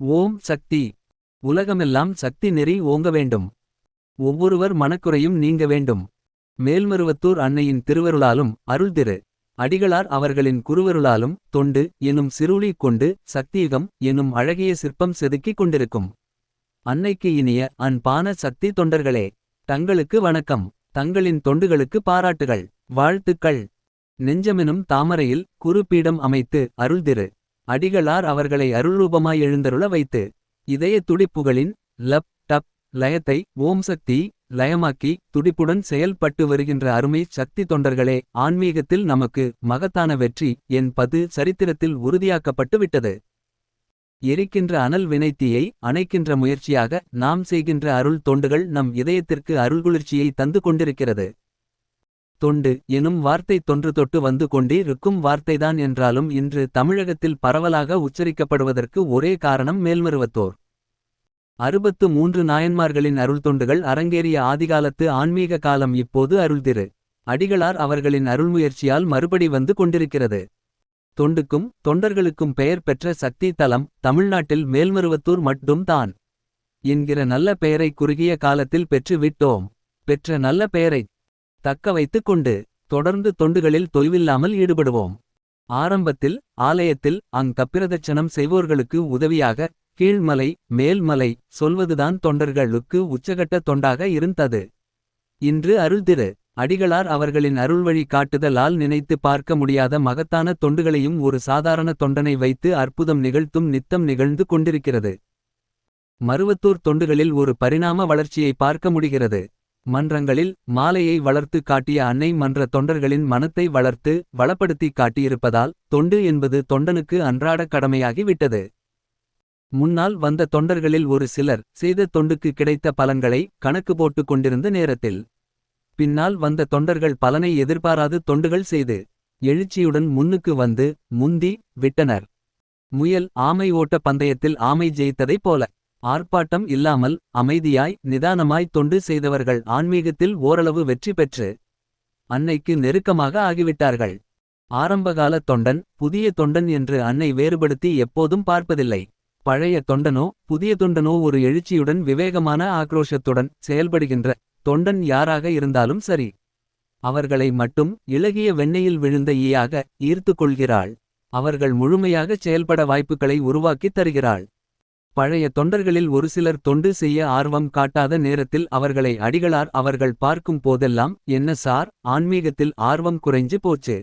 ஓம் சக்தி. உலகமெல்லாம் சக்தி நெறி ஓங்க வேண்டும். ஒவ்வொருவர் மனக்குறையும் நீங்க வேண்டும். மேல்மருவத்தூர் அன்னையின் திருவருளாலும் அருள்திரு அடிகளார் அவர்களின் குருவருளாலும் தொண்டு எனும் சிறுளி கொண்டு சக்தியுகம் எனும் அழகிய சிற்பம் செதுக்கிக் கொண்டிருக்கும். அன்னைக்கு இனிய அன்பான சக்தி தொண்டர்களே தங்களுக்கு வணக்கம். தங்களின் தொண்டுகளுக்கு பாராட்டுகள் வாழ்த்துக்கள். நெஞ்சமெனும் தாமரையில் குறுப்பீடம் அமைத்து அருள்திரு அடிகளார் அவர்களை அருள்ரூபமாய் எழுந்தருள வைத்து இதய துடிப்புகளின் லப் டப் லயத்தை ஓம் சக்தி லயமாக்கி துடிப்புடன் செயல்பட்டு வருகின்ற அருமை சக்தி தொண்டர்களே ஆன்மீகத்தில் நமக்கு மகத்தான வெற்றி என் பது சரித்திரத்தில் உறுதியாக்கப்பட்டு விட்டது. எரிக்கின்ற அனல் வினைத்தீயை அணைக்கின்ற முயற்சியாக நாம் செய்கின்ற அருள் தொண்டுகள் நம் இதயத்திற்கு அருள்குளிர்ச்சியை தந்து கொண்டிருக்கிறது. தொண்டு எனும் வார்த்தை தொன்று தொட்டு வந்து கொண்டிருக்கும் வார்த்தைதான் என்றாலும் இன்று தமிழகத்தில் பரவலாக உச்சரிக்கப்படுவதற்கு ஒரே காரணம் மேல்மருவத்தோர். அறுபத்து மூன்று நாயன்மார்களின் அருள் தொண்டுகள் அரங்கேறிய ஆதிகாலத்து ஆன்மீக காலம் இப்போது அருள்திரு. அடிகளார் அவர்களின் அருள்முயற்சியால் மறுபடி வந்து கொண்டிருக்கிறது. தொண்டுக்கும் தொண்டர்களுக்கும் பெயர் பெற்ற சக்தி தலம் தமிழ்நாட்டில் மேல்மருவத்தூர் மட்டும் தான். என்கிற நல்ல பெயரை குறுகிய காலத்தில் பெற்று விட்டோம். பெற்ற நல்ல பெயரைத் தக்க வைத்துக் கொண்டு தொடர்ந்து தொண்டுகளில் தொய்வில்லாமல் ஈடுபடுவோம். ஆரம்பத்தில் ஆலயத்தில் அங் கப்பிரதட்சணம் செய்வோர்களுக்கு உதவியாக கீழ்மலை மேல்மலை சொல்வதுதான் தொண்டர்களுக்கு உச்சகட்ட தொண்டாக இருந்தது. இன்று அருள்திரு அடிகளார் அவர்களின் அருள்வழி காட்டுதலால் நினைத்து பார்க்க முடியாத மகத்தான தொண்டுகளையும் ஒரு சாதாரண தொண்டனை வைத்து அற்புதம் நிகழ்த்தும் நித்தம் நிகழ்ந்து கொண்டிருக்கிறது. மருவத்தூர் தொண்டுகளில் ஒரு பரிணாம வளர்ச்சியை பார்க்க முடிகிறது. மன்றங்களில் மாலையை வளர்த்து காட்டிய அன்னை மன்ற தொண்டர்களின் மனத்தை வளர்த்து வளப்படுத்தி காட்டியிருப்பதால் தொண்டு என்பது தொண்டனுக்கு அன்றாட கடமையாகி விட்டது முன்னால் வந்த தொண்டர்களில் ஒரு சிலர் செய்த தொண்டுக்கு கிடைத்த பலன்களை கணக்கு போட்டுக் கொண்டிருந்த நேரத்தில் பின்னால் வந்த தொண்டர்கள் பலனை எதிர்பாராது தொண்டுகள் செய்து எழுச்சியுடன் முன்னுக்கு வந்து முந்தி விட்டனர். முயல் ஆமை ஓட்ட பந்தயத்தில் ஆமை ஜெயித்ததைப் போல. ஆர்ப்பாட்டம் இல்லாமல் அமைதியாய் நிதானமாய் தொண்டு செய்தவர்கள் ஆன்மீகத்தில் ஓரளவு வெற்றி பெற்று அன்னைக்கு நெருக்கமாக ஆகிவிட்டார்கள். ஆரம்பகால தொண்டன் புதிய தொண்டன் என்று அன்னை வேறுபடுத்தி எப்போதும் பார்ப்பதில்லை. பழைய தொண்டனோ புதிய தொண்டனோ ஒரு எழுச்சியுடன் விவேகமான ஆக்ரோஷத்துடன் செயல்படுகின்ற தொண்டன் யாராக இருந்தாலும் சரி அவர்களை மட்டும் இளகிய வெண்ணெயில் விழுந்த ஈயாக ஈர்த்து கொள்கிறாள். அவர்கள் முழுமையாகச் செயல்பட வாய்ப்புகளை உருவாக்கித் தருகிறாள். பழைய தொண்டர்களில் ஒரு சிலர் தொண்டு செய்ய ஆர்வம் காட்டாத நேரத்தில் அவர்களை அடிகளார் அவர்கள் பார்க்கும் போதெல்லாம் என்ன சார்? ஆன்மீகத்தில் ஆர்வம் குறைஞ்சு போச்சு.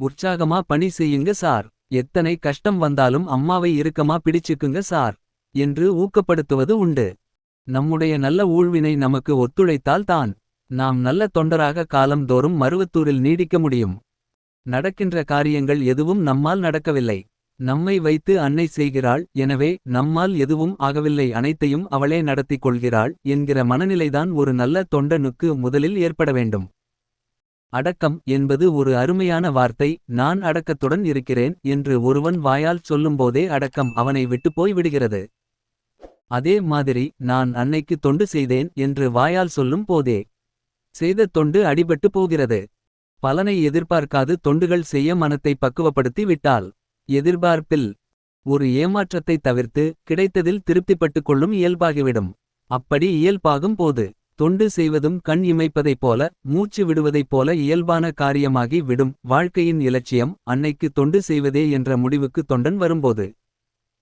உற்சாகமா பணி செய்யுங்க சார். எத்தனை கஷ்டம் வந்தாலும் அம்மாவை இறுக்கமா பிடிச்சுக்குங்க சார். என்று ஊக்கப்படுத்துவது உண்டு. நம்முடைய நல்ல ஊழ்வினை நமக்கு ஒத்துழைத்தால் தான் நாம் நல்ல தொண்டராக காலம்தோறும் மருவத்தூரில் நீடிக்க முடியும். நடக்கின்ற காரியங்கள் எதுவும் நம்மால் நடக்கவில்லை. நம்மை வைத்து அன்னை செய்கிறாள் எனவே நம்மால் எதுவும் ஆகவில்லை அனைத்தையும் அவளே நடத்திக் கொள்கிறாள் என்கிற மனநிலைதான் ஒரு நல்ல தொண்டனுக்கு முதலில் ஏற்பட வேண்டும். அடக்கம் என்பது ஒரு அருமையான வார்த்தை நான் அடக்கத்துடன் இருக்கிறேன் என்று ஒருவன் வாயால் சொல்லும்போதே அடக்கம் அவனை விட்டுப்போய் விடுகிறது. அதே மாதிரி நான் அன்னைக்கு தொண்டு செய்தேன் என்று வாயால் சொல்லும் போதே செய்த தொண்டு அடிபட்டு போகிறது. பலனை எதிர்பார்க்காது தொண்டுகள் செய்ய மனத்தை பக்குவப்படுத்தி விட்டால் எதிர்பார்ப்பில் ஒரு ஏமாற்றத்தை தவிர்த்து கிடைத்ததில் திருப்திப்பட்டுக் கொள்ளும் இயல்பாகிவிடும். அப்படி இயல்பாகும் போது தொண்டு செய்வதும் கண் இமைப்பதைப் போல மூச்சு விடுவதைப் போல இயல்பான காரியமாகி விடும் வாழ்க்கையின் இலட்சியம் அன்னைக்கு தொண்டு செய்வதே என்ற முடிவுக்கு தொண்டன் வரும்போது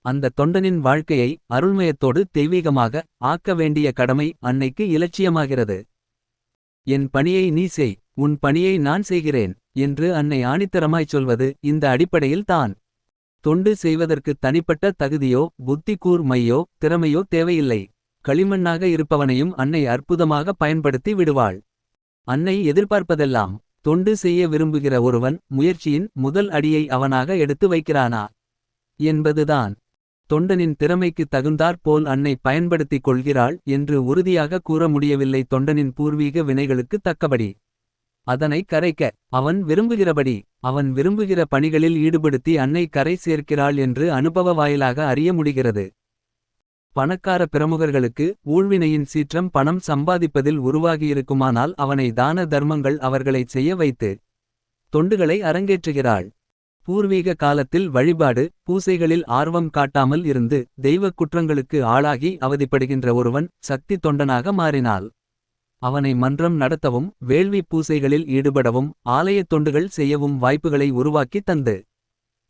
அந்த தொண்டனின் வாழ்க்கையை அருள்மயத்தோடு தெய்வீகமாக ஆக்க வேண்டிய கடமை அன்னைக்கு இலட்சியமாகிறது. என் பணியை நீ செய் உன் பணியை நான் செய்கிறேன் என்று அன்னை ஆணித்தரமாய்ச் சொல்வது இந்த அடிப்படையில் தான். தொண்டு செய்வதற்கு தனிப்பட்ட தகுதியோ புத்தி கூர்மையோ திறமையோ தேவையில்லை. களிமண்ணாக இருப்பவனையும் அன்னை அற்புதமாக பயன்படுத்தி விடுவாள். அன்னை எதிர்பார்ப்பதெல்லாம் தொண்டு செய்ய விரும்புகிற ஒருவன் முயற்சியின் முதல் அடியை அவனாக எடுத்து வைக்கிறானா? என்பதுதான். தொண்டனின் திறமைக்கு தகுந்தாற்போல் அன்னை பயன்படுத்திக் கொள்கிறாள் என்று உறுதியாக கூற முடியவில்லை தொண்டனின் பூர்வீக வினைகளுக்கு தக்கபடி. அதனை கரைக்க அவன் விரும்புகிறபடி அவன் விரும்புகிற பணிகளில் ஈடுபடுத்தி அன்னை கரை சேர்க்கிறாள் என்று அனுபவ வாயிலாக அறிய முடிகிறது. பணக்கார பிரமுகர்களுக்கு ஊழ்வினையின் சீற்றம் பணம் சம்பாதிப்பதில் உருவாகியிருக்குமானால் அவனை தான தர்மங்கள் அவர்களைச் செய்ய வைத்து தொண்டுகளை அரங்கேற்றுகிறாள். பூர்வீக காலத்தில் வழிபாடு பூசைகளில் ஆர்வம் காட்டாமல் இருந்து தெய்வக் குற்றங்களுக்கு ஆளாகி அவதிப்படுகின்ற ஒருவன் சக்தி தொண்டனாக மாறினாள். அவனை மன்றம் நடத்தவும் வேள்வி பூசைகளில் ஈடுபடவும் ஆலயத் தொண்டுகள் செய்யவும் வாய்ப்புகளை உருவாக்கி தந்து.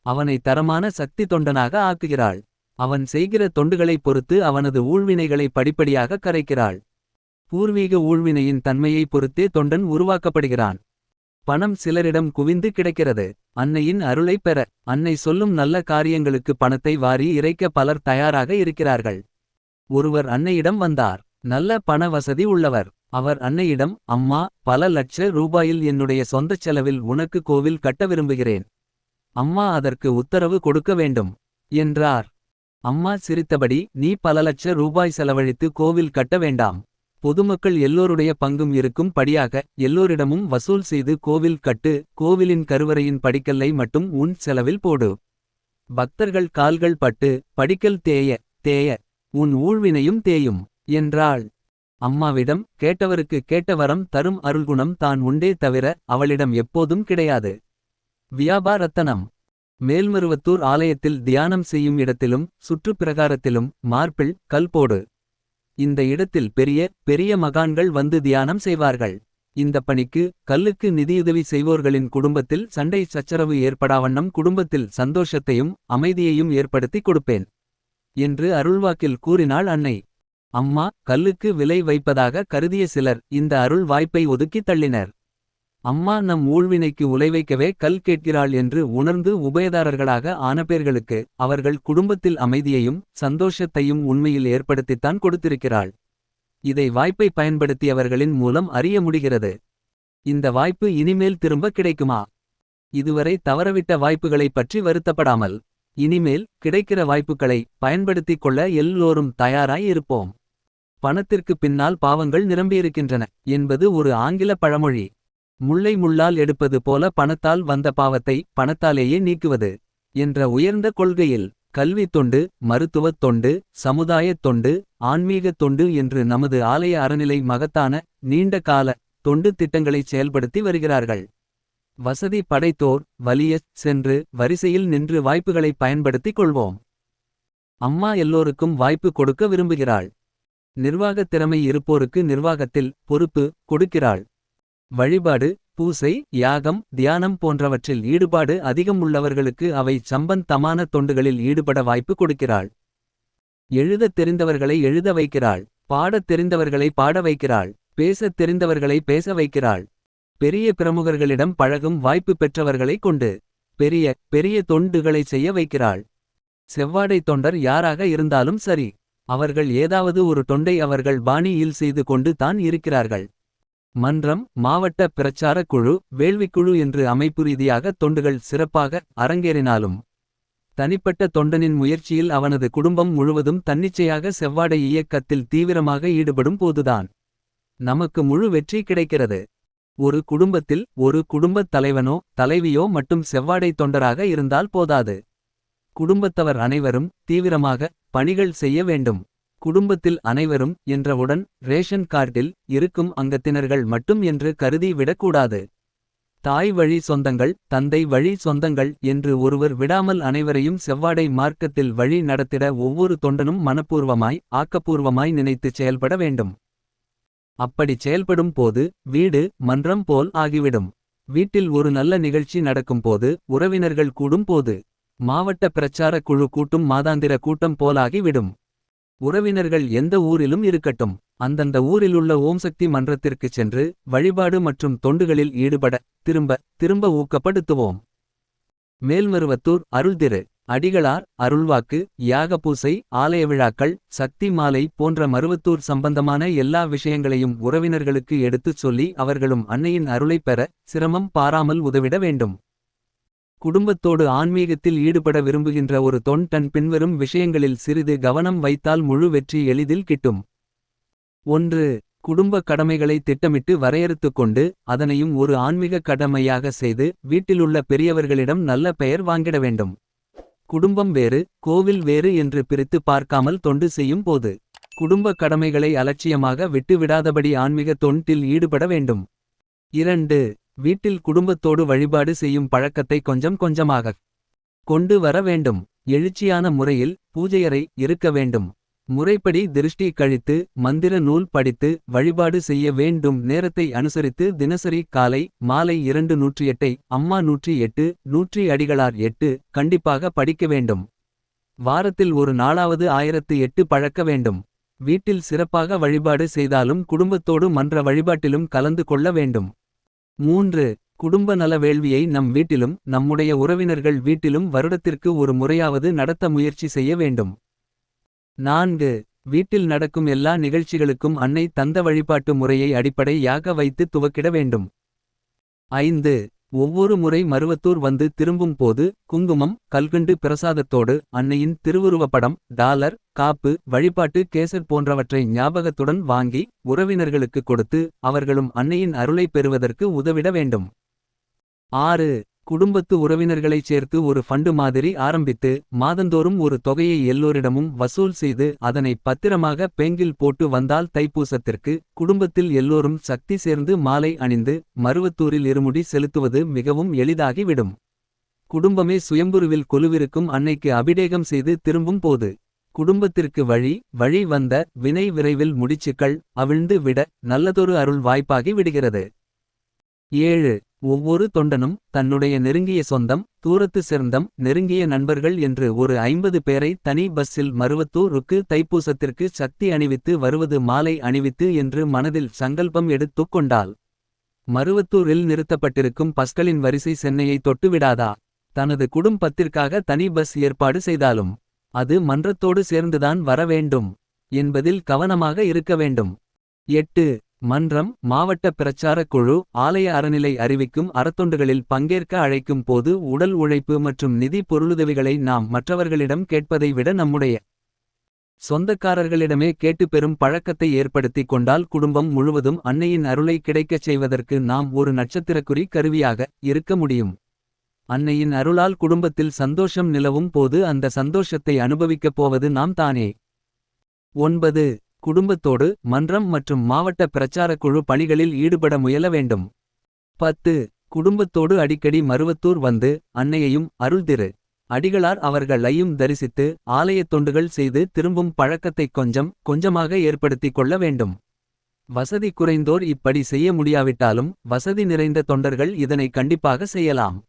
அவனை தரமான சக்தி தொண்டனாக ஆக்குகிறாள். அவன் செய்கிற தொண்டுகளைப் பொறுத்து அவனது ஊழ்வினைகளை படிப்படியாக கரைக்கிறாள். பூர்வீக ஊழ்வினையின் தன்மையை பொறுத்தே தொண்டன் உருவாக்கப்படுகிறான். பணம் சிலரிடம் குவிந்து கிடக்கிறது. அன்னையின் அருளைப் பெற அன்னை சொல்லும் நல்ல காரியங்களுக்கு பணத்தை வாரி இறைக்க பலர் தயாராக இருக்கிறார்கள். ஒருவர் அன்னையிடம் வந்தார். நல்ல பண வசதி உள்ளவர். அவர் அன்னையிடம் அம்மா பல லட்ச ரூபாயில் என்னுடைய சொந்தச் செலவில் உனக்கு கோவில் கட்ட விரும்புகிறேன். அம்மா அதற்கு உத்தரவு கொடுக்க வேண்டும் என்றார். அம்மா சிரித்தபடி நீ பல லட்ச ரூபாய் செலவழித்து கோவில் கட்ட வேண்டாம். பொதுமக்கள் எல்லோருடைய பங்கும் இருக்கும் படியாக எல்லோரிடமும் வசூல் செய்து கோவில் கட்டு கோவிலின் கருவறையின் படிக்கல்லை மட்டும் உன் செலவில் போடு. பக்தர்கள் கால்கள் பட்டு படிக்கல் தேய தேய உன் ஊழ்வினையும் தேயும் என்றாள். அம்மாவிடம் கேட்டவருக்கு கேட்ட வரம் தரும் அருள்குணம் தான் உண்டே தவிர அவளிடம் எப்போதும் கிடையாது. வியாபாரத்தனம். மேல்மருவத்தூர் ஆலயத்தில் தியானம் செய்யும் இடத்திலும் சுற்றுப்பிரகாரத்திலும் மார்பிள் கல் போடு. இந்த இடத்தில் பெரிய பெரிய மகான்கள் வந்து தியானம் செய்வார்கள். இந்த பணிக்கு கல்லுக்கு நிதியுதவி செய்வோர்களின் குடும்பத்தில் சண்டை சச்சரவு ஏற்படாவண்ணம் குடும்பத்தில் சந்தோஷத்தையும் அமைதியையும் ஏற்படுத்தி கொடுப்பேன். என்று அருள்வாக்கில் கூறினாள் அன்னை. அம்மா கல்லுக்கு விலை வைப்பதாக கருதிய சிலர் இந்த அருள் வாய்ப்பை ஒதுக்கித் தள்ளினர். அம்மா நம் ஊழ்வினைக்கு உலைவைக்கவே கல் கேட்கிறாள் என்று உணர்ந்து உபயதாரர்களாக ஆனபேர்களுக்கு அவர்கள் குடும்பத்தில் அமைதியையும் சந்தோஷத்தையும் உண்மையில் ஏற்படுத்தித்தான் கொடுத்திருக்கிறாள். இதை வாய்ப்பை பயன்படுத்தியவர்களின் மூலம் அறிய முடிகிறது. இந்த வாய்ப்பு இனிமேல் திரும்ப கிடைக்குமா? இதுவரை தவறவிட்ட வாய்ப்புகளைப் பற்றி வருத்தப்படாமல் இனிமேல் கிடைக்கிற வாய்ப்புகளை பயன்படுத்திக் கொள்ள எல்லோரும் தயாராய் இருப்போம். பணத்திற்கு பின்னால் பாவங்கள் நிரம்பியிருக்கின்றன என்பது ஒரு ஆங்கில பழமொழி. முள்ளை முள்ளால் எடுப்பது போல பணத்தால் வந்த பாவத்தை பணத்தாலேயே நீக்குவது என்ற உயர்ந்த கொள்கையில் கல்வித் தொண்டு மருத்துவத் தொண்டு சமுதாயத் தொண்டு ஆன்மீகத் தொண்டு என்று நமது ஆலய அறநிலை மகத்தான நீண்ட கால தொண்டு திட்டங்களை செயல்படுத்தி வருகிறார்கள். வசதி படைத்தோர் வலியச் சென்று வரிசையில் நின்று வாய்ப்புகளை பயன்படுத்திக் கொள்வோம். அம்மா எல்லோருக்கும் வாய்ப்பு கொடுக்க விரும்புகிறாள். நிர்வாகத் திறமை இருப்போருக்கு நிர்வாகத்தில் பொறுப்பு கொடுக்கிறாள். வழிபாடு பூசை யாகம் தியானம் போன்றவற்றில் ஈடுபாடு அதிகம் உள்ளவர்களுக்கு அவை சம்பந்தமான தொண்டுகளில் ஈடுபட வாய்ப்பு கொடுக்கிறாள். எழுதத் தெரிந்தவர்களை எழுத வைக்கிறாள். பாடத் தெரிந்தவர்களை பாட வைக்கிறாள். பேசத் தெரிந்தவர்களை பேச வைக்கிறாள். பெரிய பிரமுகர்களிடம் பழகும் வாய்ப்பு பெற்றவர்களைக் கொண்டு பெரிய பெரிய தொண்டுகளை செய்ய வைக்கிறாள். செவ்வாடை தொண்டர் யாராக இருந்தாலும் சரி அவர்கள் ஏதாவது ஒரு தொண்டை அவர்கள் பாணியில் செய்து கொண்டு தான் இருக்கிறார்கள். மன்றம் மாவட்ட பிரச்சார குழு வேள்விக்குழு என்று அமைப்பு ரீதியாக தொண்டுகள் சிறப்பாக அரங்கேறினாலும் தனிப்பட்ட தொண்டனின் முயற்சியில் அவனது குடும்பம் முழுவதும் தன்னிச்சையாக செவ்வாடை இயக்கத்தில் தீவிரமாக ஈடுபடும் போதுதான் நமக்கு முழு வெற்றி கிடைக்கிறது. ஒரு குடும்பத்தில் ஒரு குடும்பத் தலைவனோ தலைவியோ மட்டும் செவ்வாடை தொண்டராக இருந்தால் போதாது. குடும்பத்தவர் அனைவரும் தீவிரமாக பணிகள் செய்ய வேண்டும். குடும்பத்தில் அனைவரும் என்றவுடன் ரேஷன் கார்டில் இருக்கும் அங்கத்தினர்கள் மட்டும் என்று கருதி விடக்கூடாது. தாய் வழி சொந்தங்கள் தந்தை வழி சொந்தங்கள் என்று ஒருவர் விடாமல் அனைவரையும் செவ்வாடை மார்க்கத்தில் வழி நடத்திட ஒவ்வொரு தொண்டனும் மனப்பூர்வமாய் ஆக்கப்பூர்வமாய் நினைத்துச் செயல்பட வேண்டும். அப்படி செயல்படும் போது வீடு மன்றம் போல் ஆகிவிடும். வீட்டில் ஒரு நல்ல நிகழ்ச்சி நடக்கும் போது உறவினர்கள் கூடும் போது மாவட்ட பிரச்சார குழு கூட்டும் மாதாந்திர கூட்டம் போலாகிவிடும். உறவினர்கள் எந்த ஊரிலும் இருக்கட்டும். அந்தந்த ஊரிலுள்ள ஓம் சக்தி மன்றத்திற்குச் சென்று வழிபாடு மற்றும் தொண்டுகளில் ஈடுபட திரும்ப திரும்ப ஊக்கப்படுத்துவோம். மேல்மருவத்தூர் அருள்திரு. அடிகளார் அருள்வாக்கு யாகபூசை ஆலய விழாக்கள் சக்தி மாலை போன்ற மருவத்தூர் சம்பந்தமான எல்லா விஷயங்களையும் உறவினர்களுக்கு எடுத்துச் சொல்லி அவர்களும் அன்னையின் அருளைப் பெற சிரமம் பாராமல் உதவிட வேண்டும். குடும்பத்தோடு ஆன்மீகத்தில் ஈடுபட விரும்புகின்ற ஒரு தொன் தன் பின்வரும் விஷயங்களில் சிறிது கவனம் வைத்தால் முழு வெற்றி எளிதில் கிட்டும். ஒன்று குடும்ப கடமைகளை திட்டமிட்டு வரையறுத்துக் கொண்டு அதனையும் ஒரு ஆன்மீக கடமையாக செய்து வீட்டிலுள்ள பெரியவர்களிடம் நல்ல பெயர் வாங்கிட வேண்டும். குடும்பம் வேறு கோவில் வேறு என்று பிரித்து பார்க்காமல் தொண்டு செய்யும் போது குடும்ப கடமைகளை அலட்சியமாக விட்டுவிடாதபடி ஆன்மீக தொண்டில் ஈடுபட வேண்டும். இரண்டு வீட்டில் குடும்பத்தோடு வழிபாடு செய்யும் பழக்கத்தை கொஞ்சம் கொஞ்சமாக கொண்டு வர வேண்டும். எழுச்சியான முறையில் பூஜையறை இருக்க வேண்டும். முறைப்படி திருஷ்டி கழித்து மந்திர நூல் படித்து வழிபாடு செய்ய வேண்டும் நேரத்தை அனுசரித்து தினசரி காலை மாலை இரண்டு நூற்றி எட்டை அம்மா நூற்றி எட்டு நூற்றி அடிகளார் எட்டு கண்டிப்பாக படிக்க வேண்டும். வாரத்தில் ஒரு நாளாவது ஆயிரத்து எட்டு பழக்க வேண்டும். வீட்டில் சிறப்பாக வழிபாடு செய்தாலும் குடும்பத்தோடு மன்ற வழிபாட்டிலும் கலந்து கொள்ள வேண்டும். மூன்று குடும்ப நல வேள்வியை நம் வீட்டிலும் நம்முடைய உறவினர்கள் வீட்டிலும் வருடத்திற்கு ஒரு முறையாவது நடத்த முயற்சி செய்ய வேண்டும். நான்கு வீட்டில் நடக்கும் எல்லா நிகழ்ச்சிகளுக்கும் அன்னை தந்த வழிபாட்டு முறையை அடிப்படையாக வைத்து துவக்கிட வேண்டும். ஐந்து ஒவ்வொரு முறை மருவத்தூர் வந்து திரும்பும் போது குங்குமம் கல்கண்டு பிரசாதத்தோடு அன்னையின் திருவுருவப்படம் டாலர் காப்பு வழிபாட்டு கேசர் போன்றவற்றை ஞாபகத்துடன் வாங்கி உறவினர்களுக்கு கொடுத்து அவர்களும் அன்னையின் அருளை பெறுவதற்கு உதவிட வேண்டும். ஆறு குடும்பத்து உறவினர்களைச் சேர்த்து ஒரு ஃபண்டு மாதிரி ஆரம்பித்து மாதந்தோறும் ஒரு தொகையை எல்லோரிடமும் வசூல் செய்து அதனை பத்திரமாக பேங்கில் போட்டு வந்தால் தைப்பூசத்திற்கு குடும்பத்தில் எல்லோரும் சக்தி சேர்ந்து மாலை அணிந்து மருவத்தூரில் இருமுடி செலுத்துவது மிகவும் எளிதாகிவிடும். குடும்பமே சுயம்புருவில் கொலுவிருக்கும் அன்னைக்கு அபிடேகம் செய்து திரும்பும் போது குடும்பத்திற்கு வழி வழி வந்த வினை விரைவில் முடிச்சுக்கள் அவிழ்ந்து விட நல்லதொரு அருள் வாய்ப்பாகி விடுகிறது. ஏழு ஒவ்வொரு தொண்டனும் தன்னுடைய நெருங்கிய சொந்தம் தூரத்து சேர்ந்தம் நெருங்கிய நண்பர்கள் என்று ஒரு ஐம்பது பேரை தனி பஸ்ஸில் மருவத்தூருக்கு தைப்பூசத்திற்கு சக்தி அணிவித்து வருவது மாலை அணிவித்து என்று மனதில் சங்கல்பம் எடுத்துக் கொண்டாள். மருவத்தூரில் நிறுத்தப்பட்டிருக்கும் பஸ்களின் வரிசை சென்னையை தொட்டுவிடாதா? தனது குடும்பத்திற்காக தனி பஸ் ஏற்பாடு செய்தாலும் அது மன்றத்தோடு சேர்ந்துதான் வர வேண்டும் என்பதில் கவனமாக இருக்க வேண்டும். எட்டு மன்றம் மாவட்ட பிரச்சாரக் குழு ஆலய அறநிலை அறிவிக்கும் அறத்தொண்டுகளில் பங்கேற்க அழைக்கும் போது உடல் உழைப்பு மற்றும் நிதி பொருளுதவிகளை நாம் மற்றவர்களிடம் கேட்பதை விட நம்முடைய சொந்தக்காரர்களிடமே கேட்டு பெறும் பழக்கத்தை ஏற்படுத்திக் கொண்டால் குடும்பம் முழுவதும் அன்னையின் அருளை கிடைக்கச் செய்வதற்கு நாம் ஒரு நட்சத்திரக்குறி கருவியாக இருக்க முடியும். அன்னையின் அருளால் குடும்பத்தில் சந்தோஷம் நிலவும் போது அந்த சந்தோஷத்தை அனுபவிக்கப் போவது நாம் தானே. ஒன்பது குடும்பத்தோடு மன்றம் மற்றும் மாவட்ட பிரச்சாரக் குழு பணிகளில் ஈடுபட முயல வேண்டும். பத்து குடும்பத்தோடு அடிக்கடி மருவத்தூர் வந்து அன்னையையும் அருள்திரு. அடிகளார் அவர்களையும் தரிசித்து ஆலயத் தொண்டுகள் செய்து திரும்பும் பழக்கத்தைக் கொஞ்சம் கொஞ்சமாக ஏற்படுத்திக் கொள்ள வேண்டும். வசதி குறைந்தோர் இப்படி செய்ய முடியாவிட்டாலும் வசதி நிறைந்த தொண்டர்கள் இதனை கண்டிப்பாக செய்யலாம்.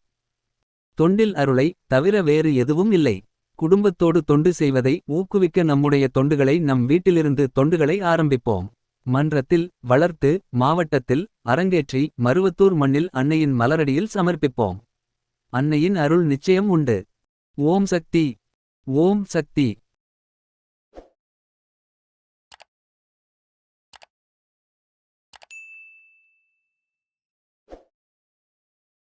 தொண்டில் அருளை தவிர வேறு எதுவும் இல்லை. குடும்பத்தோடு தொண்டு செய்வதை ஊக்குவிக்க நம்முடைய தொண்டுகளை நம் வீட்டிலிருந்து தொண்டுகளை ஆரம்பிப்போம். மன்றத்தில் வளர்த்து மாவட்டத்தில் அரங்கேற்றி மருவத்தூர் மண்ணில் அன்னையின் மலரடியில் சமர்ப்பிப்போம். அன்னையின் அருள் நிச்சயம் உண்டு. ஓம் சக்தி. ஓம் சக்தி.